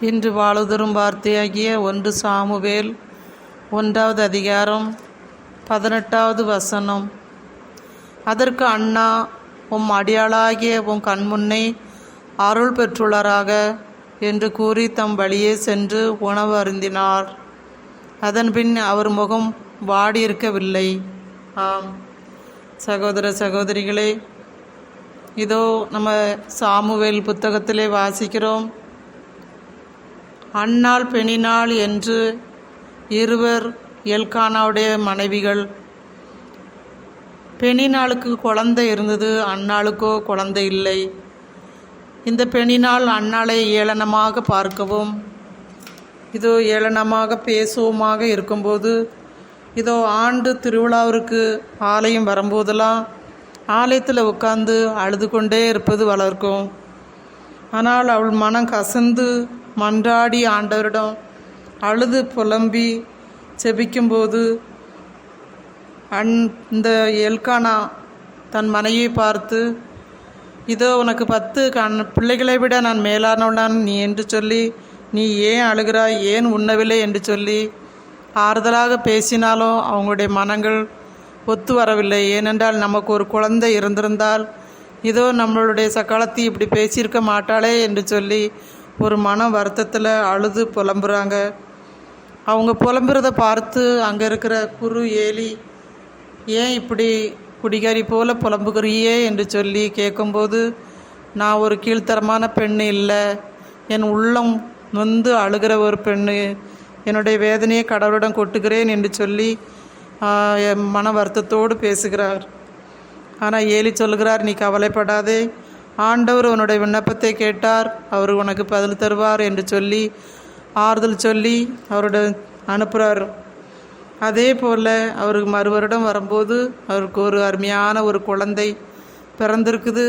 இன்று வாழுதரும் வார்த்தையாகிய ஒன்று சாமுவேல் ஒன்றாவது அதிகாரம் பதினெட்டாவது வசனம். அதற்கு அண்ணா உம் அடியாளாகிய உம் கண்முன்னே அருள் பெற்றுள்ளாராக என்று கூறி தம் வழியே சென்று உணவு அருந்தினார். அதன்பின் அவர் முகம் வாடியிருக்கவில்லை. ஆம். சகோதர சகோதரிகளே இதோ நம்ம சாமுவேல் புத்தகத்திலே வாசிக்கிறோம். அன்னாள் பெணினாள் என்று இருவர் எல்கானாவுடைய மனைவிகள். பெணினாளுக்கு குழந்தை இருந்தது அன்னாளுக்கோ குழந்தை இல்லை. இந்த பெணினால் அன்னாளை ஏளனமாக பார்க்கவும் இதோ ஏளனமாக பேசுவோமாக இருக்கும்போது இதோ ஆண்டு திருவிழாவிற்கு ஆலயம் வரும்போதெல்லாம் ஆலயத்தில் உட்காந்து அழுது கொண்டே இருப்பது வளர்க்கும். ஆனால் அவள் மனம் கசந்து மன்றாடி ஆண்டவரிடம் அழுது புலம்பி செபிக்கும்போது அந் இந்த எல்கானா தன் மனைவியை பார்த்து இதோ உனக்கு பத்து கண் பிள்ளைகளை விட நான் மேலானவனான் நீ என்று சொல்லி நீ ஏன் அழுகிறாய்? ஏன் உண்ணவில்லை? என்று சொல்லி ஆறுதலாக பேசினாலும் அவங்களுடைய மனங்கள் ஒத்து வரவில்லை. ஏனென்றால் நமக்கு ஒரு குழந்தை இருந்திருந்தால் இதோ நம்மளுடைய சக்காலத்தி இப்படி பேசியிருக்க மாட்டாளே என்று சொல்லி ஒரு மன வருத்தத்தில் அழுது புலம்புறாங்க. அவங்க புலம்புறத பார்த்து அங்கே இருக்கிற குரு ஏலி ஏன் இப்படி குடிகாரி போல் புலம்புகிறியே? என்று சொல்லி கேட்கும்போது நான் ஒரு கீழ்த்தரமான பெண் இல்லை. என் உள்ளம் நொந்து அழுகிற ஒரு பெண்ணு. என்னுடைய வேதனையை கடவுளிடம் கொட்டுகிறேன் என்று சொல்லி என் மன வருத்தத்தோடு பேசுகிறார். ஆனால் ஏலி சொல்கிறார் நீ கவலைப்படாதே. ஆண்டவர் உன்னுடைய விண்ணப்பத்தை கேட்டார். அவர் உனக்கு பதில் தருவார் என்று சொல்லி ஆறுதல் சொல்லி அவரோட அனுப்புகிறார் அதே போல் அவருக்கு மறு வருடம் வரும்போது அவருக்கு ஒரு அருமையான ஒரு குழந்தை பிறந்திருக்குது.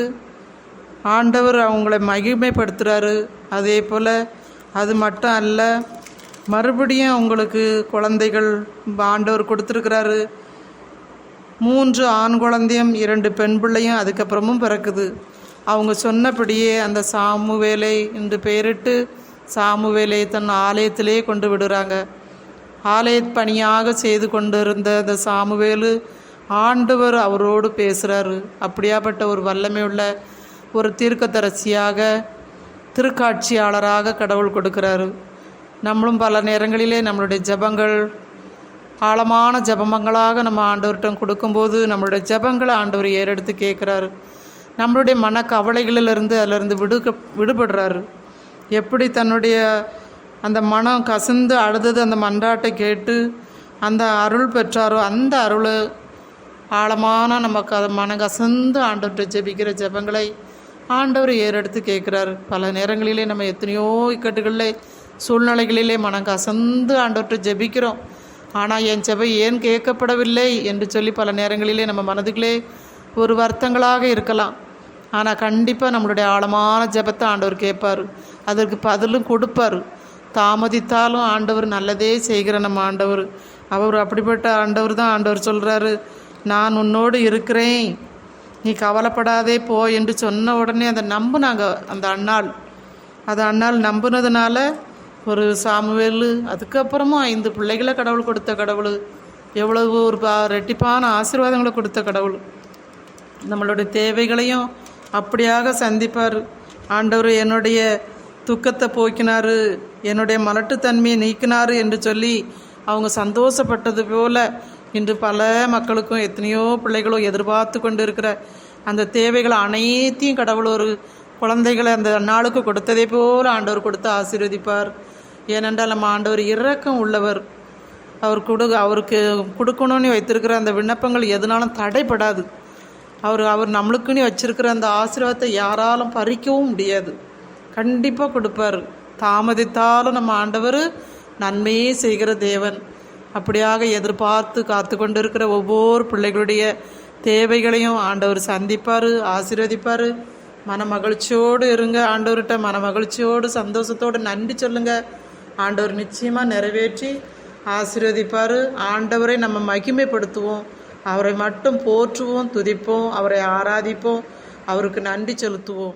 ஆண்டவர் அவங்கள மகிமைப்படுத்துகிறாரு அதே போல் அது மட்டும் அல்ல மறுபடியும் அவங்களுக்கு குழந்தைகள் ஆண்டவர் கொடுத்துருக்கிறாரு. மூன்று ஆண் குழந்தையும் இரண்டு பெண் பிள்ளையும் அதுக்கப்புறமும் பிறக்குது. அவங்க சொன்னபடியே அந்த சாமுவேலை என்று பெயரிட்டு சாமுவேலை தன் ஆலயத்திலே கொண்டு விடுறாங்க. ஆலய பணியாக செய்து கொண்டிருந்த அந்த சாமுவேலு ஆண்டவர் அவரோடு பேசுகிறாரு அப்படியாப்பட்ட ஒரு வல்லமை உள்ள ஒரு தீர்க்கதரசியாக திருக்காட்சியாளராக கடவுள் கொடுக்கிறாரு. நம்மளும் பல நேரங்களிலே நம்மளுடைய ஜெபங்கள் ஆழமான ஜெபமங்களாக நம்ம ஆண்டவர்கிட்ட கொடுக்கும்போது நம்மளுடைய ஜெபங்களை ஆண்டவர் ஏறெடுத்து கேட்குறாரு. நம்மளுடைய மன கவலைகளிலிருந்து அதிலிருந்து விடுக்க விடுபடுறாரு. எப்படி தன்னுடைய அந்த மனம் கசிந்து அழுதது அந்த மன்றாட்டை கேட்டு அந்த அருள் பெற்றாரோ அந்த அருள் ஆழமான நமக்கு அதை மனம் கசந்து ஆண்டவர்கிட்ட ஜெபிக்கிற ஜெபங்களை ஆண்டவர் ஏறெடுத்து கேட்குறாரு. பல நேரங்களிலே நம்ம எத்தனையோ இக்கட்டுகளிலே சூழ்நிலைகளிலே மனம் கசந்து ஆண்டவர்கிட்ட ஜெபிக்கிறோம். ஆனால் என் ஜெபம் ஏன் கேட்கப்படவில்லை என்று சொல்லி பல நேரங்களிலே நம்ம மனதுக்குள்ளே ஒரு வருத்தங்களாக இருக்கலாம். ஆனால் கண்டிப்பாக நம்மளுடைய ஆழமான ஜெபத்தை ஆண்டவர் கேட்பார். அதற்கு பதிலும் கொடுப்பார். தாமதித்தாலும் ஆண்டவர் நல்லதே செய்கிற நம்ம ஆண்டவர். அவர் அப்படிப்பட்ட ஆண்டவர் தான் ஆண்டவர் சொல்கிறாரு நான் உன்னோடு இருக்கிறேன். நீ கவலைப்படாதே போ என்று சொன்ன உடனே அதை நம்புனாங்க அந்த அண்ணாள். அந்த அண்ணாள் நம்புனதுனால ஒரு சாமுவேல் அதுக்கப்புறமும் ஐந்து பிள்ளைகளை கடவுள் கொடுத்த கடவுள். எவ்வளவு ஒரு பா- ரெட்டிப்பான ஆசீர்வாதங்களை கொடுத்த கடவுள். நம்மளுடைய தேவைகளையும் அப்படியாக சந்திப்பார். ஆண்டவர் என்னுடைய துக்கத்தை போக்கினார் என்னுடைய மலட்டுத்தன்மையை நீக்கினார் என்று சொல்லி அவங்க சந்தோஷப்பட்டது போல இன்று பல மக்களுக்கும் எத்தனையோ பிள்ளைகளும் எதிர்பார்த்து கொண்டு இருக்கிற அந்த தேவைகளை அனைத்தையும் கடவுள் ஒரு குழந்தைகளை அந்த நாளுக்கு கொடுத்ததே போல ஆண்டவர் கொடுத்து ஆசீர்வதிப்பார். ஏனென்றால் நம்ம ஆண்டவர் இரக்கம் உள்ளவர். அவர் கொடு அவருக்கு கொடுக்கணும்னு வைத்திருக்கிற அந்த விண்ணப்பங்கள் எதுனாலும் தடைப்படாது அவர் அவர் நம்மளுக்குன்னு வச்சுருக்கிற அந்த ஆசீர்வாதத்தை யாராலும் பறிக்கவும் முடியாது. கண்டிப்பாக கொடுப்பார். தாமதித்தாலும் நம்ம ஆண்டவர் நன்மையே செய்கிற தேவன். அப்படியாக எதிர்பார்த்து காத்து கொண்டிருக்கிற ஒவ்வொரு பிள்ளைகளுடைய தேவைகளையும் ஆண்டவர் சந்திப்பார் ஆசீர்வதிப்பார். மன மகிழ்ச்சியோடு இருங்க ஆண்டவர்கிட்ட மன மகிழ்ச்சியோடு சந்தோஷத்தோடு நன்றி சொல்லுங்க. ஆண்டவர் நிச்சயமாக நிறைவேற்றி ஆசீர்வதிப்பார். ஆண்டவரை நம்ம மகிமைப்படுத்துவோம். அவரை மட்டும் போற்றுவோம் துதிப்போம் அவரை ஆராதிப்போம் அவருக்கு நன்றி செலுத்துவோம்.